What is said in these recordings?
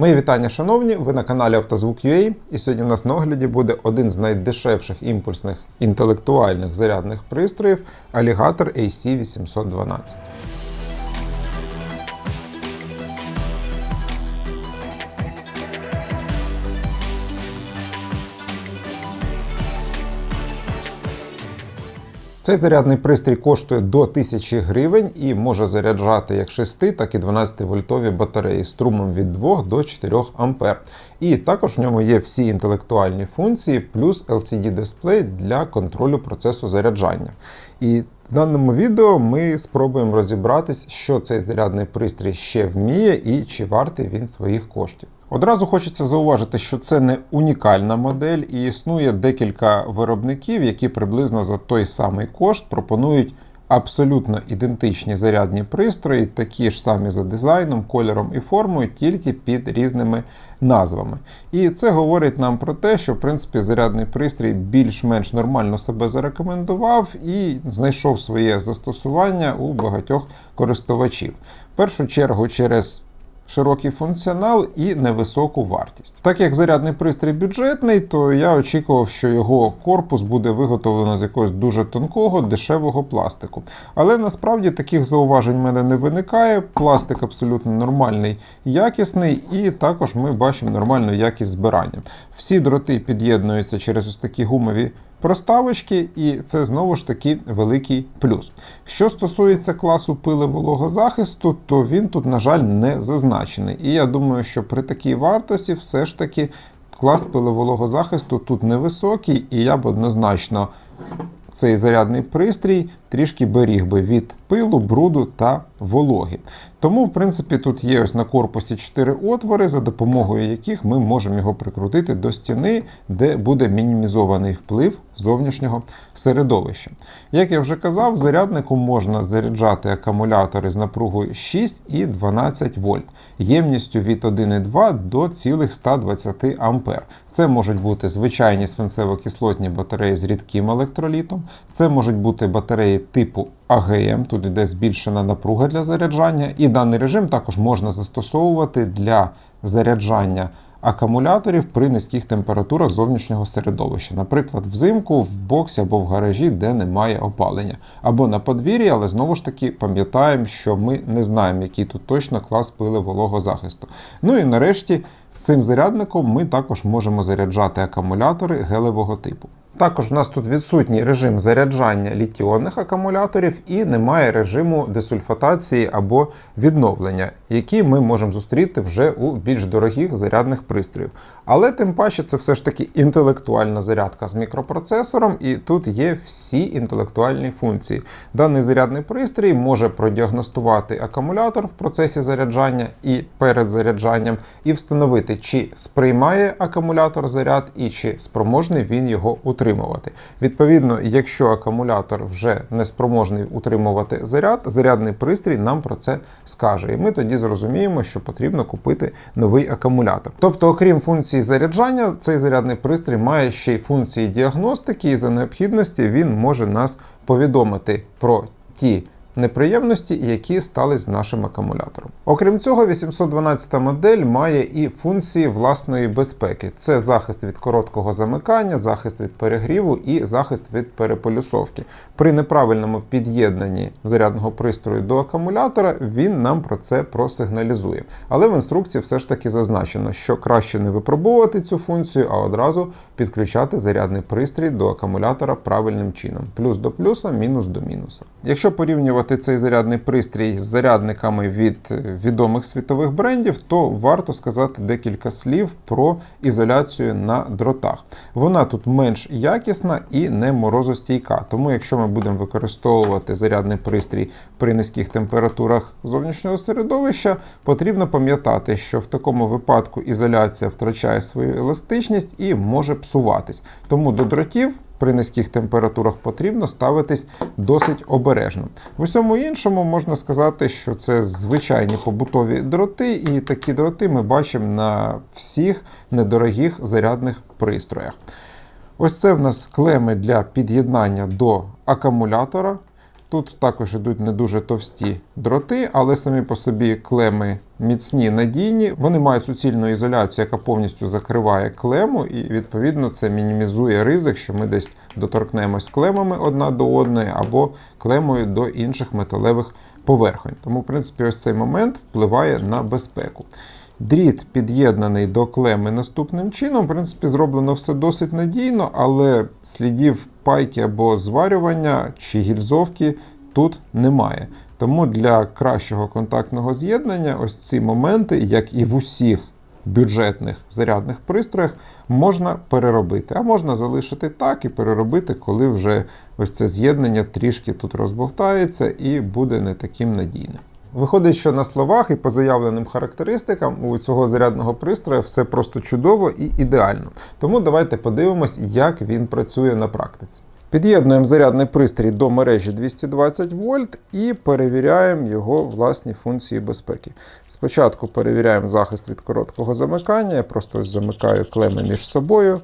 Мої вітання, шановні! Ви на каналі Автозвук.ua і сьогодні у нас на огляді буде один з найдешевших імпульсних інтелектуальних зарядних пристроїв Alligator AC812. Цей зарядний пристрій коштує до 1000 гривень і може заряджати як 6, так і 12 вольтові батареї струмом від 2 до 4 ампер. І також в ньому є всі інтелектуальні функції, плюс LCD-дисплей для контролю процесу заряджання. І в даному відео ми спробуємо розібратись, що цей зарядний пристрій ще вміє і чи вартий він своїх коштів. Одразу хочеться зауважити, що це не унікальна модель, і існує декілька виробників, які приблизно за той самий кошт пропонують абсолютно ідентичні зарядні пристрої, такі ж самі за дизайном, кольором і формою, тільки під різними назвами. І це говорить нам про те, що в принципі зарядний пристрій більш-менш нормально себе зарекомендував і знайшов своє застосування у багатьох користувачів. В першу чергу через широкий функціонал і невисоку вартість. Так як зарядний пристрій бюджетний, то я очікував, що його корпус буде виготовлено з якогось дуже тонкого, дешевого пластику. Але насправді таких зауважень в мене не виникає. Пластик абсолютно нормальний, якісний, і також ми бачимо нормальну якість збирання. Всі дроти під'єднуються через ось такі гумові проставочки, і це знову ж таки великий плюс. Що стосується класу пили вологозахисту, то він тут, на жаль, не зазначений. І я думаю, що при такій вартості все ж таки клас пили захисту тут невисокий, і я б однозначно цей зарядний пристрій трішки беріг би від пилу, бруду та вологи. Тому, в принципі, тут є ось на корпусі 4 отвори, за допомогою яких ми можемо його прикрутити до стіни, де буде мінімізований вплив зовнішнього середовища. Як я вже казав, заряднику можна заряджати акумулятори з напругою 6 і 12 вольт, ємністю від 1,2 до цілих 120 ампер. Це можуть бути звичайні свинцево-кислотні батареї з рідким електролітом, це можуть бути батареї типу АГМ, тут йде збільшена напруга для заряджання, і даний режим також можна застосовувати для заряджання акумуляторів при низьких температурах зовнішнього середовища, наприклад, взимку, в боксі або в гаражі, де немає опалення, або на подвір'ї, але знову ж таки пам'ятаємо, що ми не знаємо, який тут точно клас пили вологозахисту. Ну і нарешті. Цим зарядником ми також можемо заряджати акумулятори гелевого типу. Також у нас тут відсутній режим заряджання літіонних акумуляторів і немає режиму десульфатації або відновлення, які ми можемо зустріти вже у більш дорогих зарядних пристроїв. Але тим паче це все ж таки інтелектуальна зарядка з мікропроцесором, і тут є всі інтелектуальні функції. Даний зарядний пристрій може продіагностувати акумулятор в процесі заряджання і перед заряджанням, і встановити, чи сприймає акумулятор заряд і чи спроможний він його утримувати. Відповідно, якщо акумулятор вже не спроможний утримувати заряд, зарядний пристрій нам про це скаже. І ми тоді зрозуміємо, що потрібно купити новий акумулятор. Тобто, окрім функції заряджання, цей зарядний пристрій має ще й функції діагностики, і за необхідності він може нас повідомити про ті неприємності, які стали з нашим акумулятором. Окрім цього, 812 модель має і функції власної безпеки: це захист від короткого замикання, захист від перегріву і захист від переполюсовки. При неправильному під'єднанні зарядного пристрою до акумулятора він нам про це просигналізує. Але в інструкції все ж таки зазначено, що краще не випробовувати цю функцію, а одразу підключати зарядний пристрій до акумулятора правильним чином. Плюс до плюса, мінус до мінуса. Якщо порівнювати цей зарядний пристрій з зарядниками від відомих світових брендів, то варто сказати декілька слів про ізоляцію на дротах. Вона тут менш якісна і не морозостійка. Тому, якщо ми будемо використовувати зарядний пристрій при низьких температурах зовнішнього середовища, потрібно пам'ятати, що в такому випадку ізоляція втрачає свою еластичність і може псуватись. Тому до дротів при низьких температурах потрібно ставитись досить обережно. В усьому іншому можна сказати, що це звичайні побутові дроти, і такі дроти ми бачимо на всіх недорогих зарядних пристроях. Ось це в нас клеми для під'єднання до акумулятора. Тут також йдуть не дуже товсті дроти, але самі по собі клеми міцні, надійні. Вони мають суцільну ізоляцію, яка повністю закриває клему, і відповідно це мінімізує ризик, що ми десь доторкнемось клемами одна до одної або клемою до інших металевих поверхонь. Тому, в принципі, ось цей момент впливає на безпеку. Дріт під'єднаний до клеми наступним чином. В принципі, зроблено все досить надійно, але слідів пайки або зварювання чи гільзовки тут немає. Тому для кращого контактного з'єднання ось ці моменти, як і в усіх бюджетних зарядних пристроях, можна переробити. А можна залишити так і переробити, коли вже ось це з'єднання трішки тут розбовтається і буде не таким надійним. Виходить, що на словах і по заявленим характеристикам у цього зарядного пристрою все просто чудово і ідеально. Тому давайте подивимось, як він працює на практиці. Під'єднуємо зарядний пристрій до мережі 220 вольт і перевіряємо його власні функції безпеки. Спочатку перевіряємо захист від короткого замикання, я просто замикаю клеми між собою,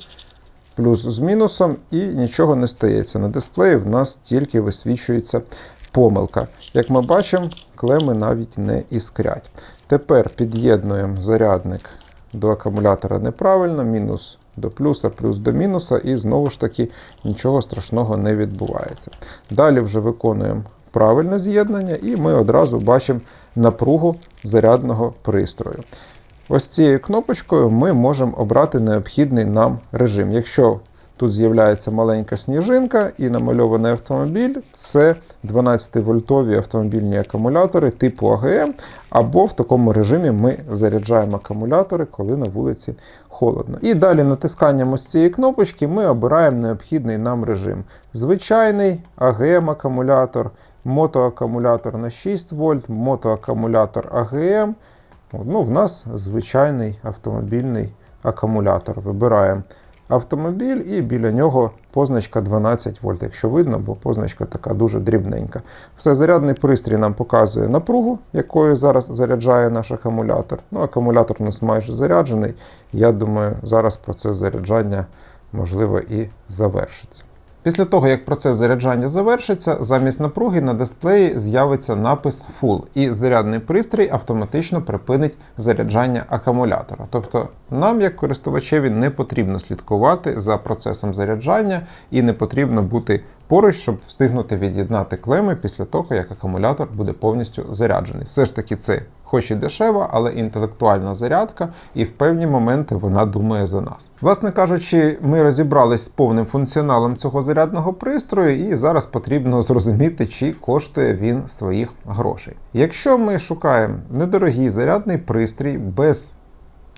плюс з мінусом, і нічого не стається. На дисплеї в нас тільки висвічується помилка. Як ми бачимо, клеми навіть не іскрять. Тепер під'єднуємо зарядник до акумулятора неправильно, мінус до плюса, плюс до мінуса, і знову ж таки нічого страшного не відбувається. Далі вже виконуємо правильне з'єднання, і ми одразу бачимо напругу зарядного пристрою. Ось цією кнопочкою ми можемо обрати необхідний нам режим. Якщо Тут з'являється маленька сніжинка і намальований автомобіль це 12-вольтові автомобільні акумулятори типу АГМ, або в такому режимі ми заряджаємо акумулятори, коли на вулиці холодно. І далі натисканням ось цієї кнопочки ми обираємо необхідний нам режим. Звичайний АГМ-акумулятор, мотоакумулятор на 6 вольт, мотоакумулятор АГМ. Ну, В нас звичайний автомобільний акумулятор. Вибираємо автомобіль, і біля нього позначка 12 вольт, якщо видно, бо позначка така дуже дрібненька. Все, зарядний пристрій нам показує напругу, якою зараз заряджає наш акумулятор. Ну, Акумулятор у нас майже заряджений. Я думаю, зараз процес заряджання можливо і завершиться. Після того, як процес заряджання завершиться, замість напруги на дисплеї з'явиться напис Full, і зарядний пристрій автоматично припинить заряджання акумулятора. Тобто нам, як користувачеві, не потрібно слідкувати за процесом заряджання і не потрібно бути поруч, щоб встигнути від'єднати клеми після того, як акумулятор буде повністю заряджений. Все ж таки, це хоч і дешева, але інтелектуальна зарядка, і в певні моменти вона думає за нас. Власне кажучи, ми розібрались з повним функціоналом цього зарядного пристрою, і зараз потрібно зрозуміти, чи коштує він своїх грошей. Якщо ми шукаємо недорогий зарядний пристрій без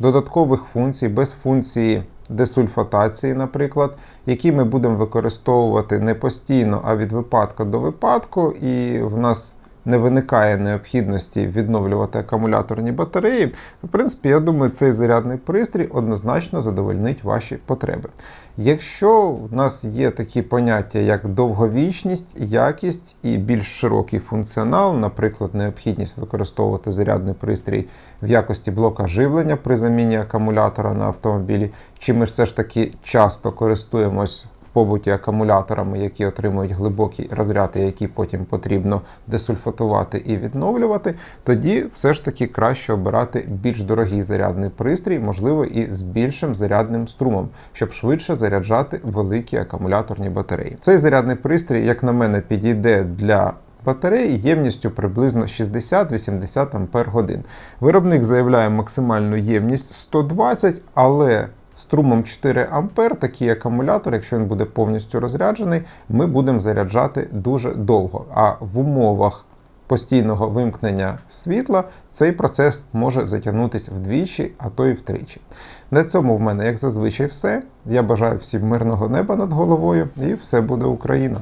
додаткових функцій, без функції десульфатації, наприклад, які ми будемо використовувати не постійно, а від випадку до випадку, і в нас не виникає необхідності відновлювати акумуляторні батареї, в принципі, я думаю, цей зарядний пристрій однозначно задовольнить ваші потреби. Якщо в нас є такі поняття, як довговічність, якість і більш широкий функціонал, наприклад, необхідність використовувати зарядний пристрій в якості блока живлення при заміні акумулятора на автомобілі, чи ми все ж таки часто користуємось побуті акумуляторами, які отримують глибокі розряди, які потім потрібно десульфатувати і відновлювати, тоді все ж таки краще обирати більш дорогий зарядний пристрій, можливо, і з більшим зарядним струмом, щоб швидше заряджати великі акумуляторні батареї. Цей зарядний пристрій, як на мене, підійде для Батареї ємністю приблизно 60-80 Ампер годин. Виробник заявляє максимальну ємність 120, але струмом 4 А такий акумулятор, якщо він буде повністю розряджений, ми будемо заряджати дуже довго. А в умовах постійного вимкнення світла цей процес може затягнутися вдвічі, а то й втричі. На цьому в мене, як зазвичай, все. Я бажаю всім мирного неба над головою і все буде Україна!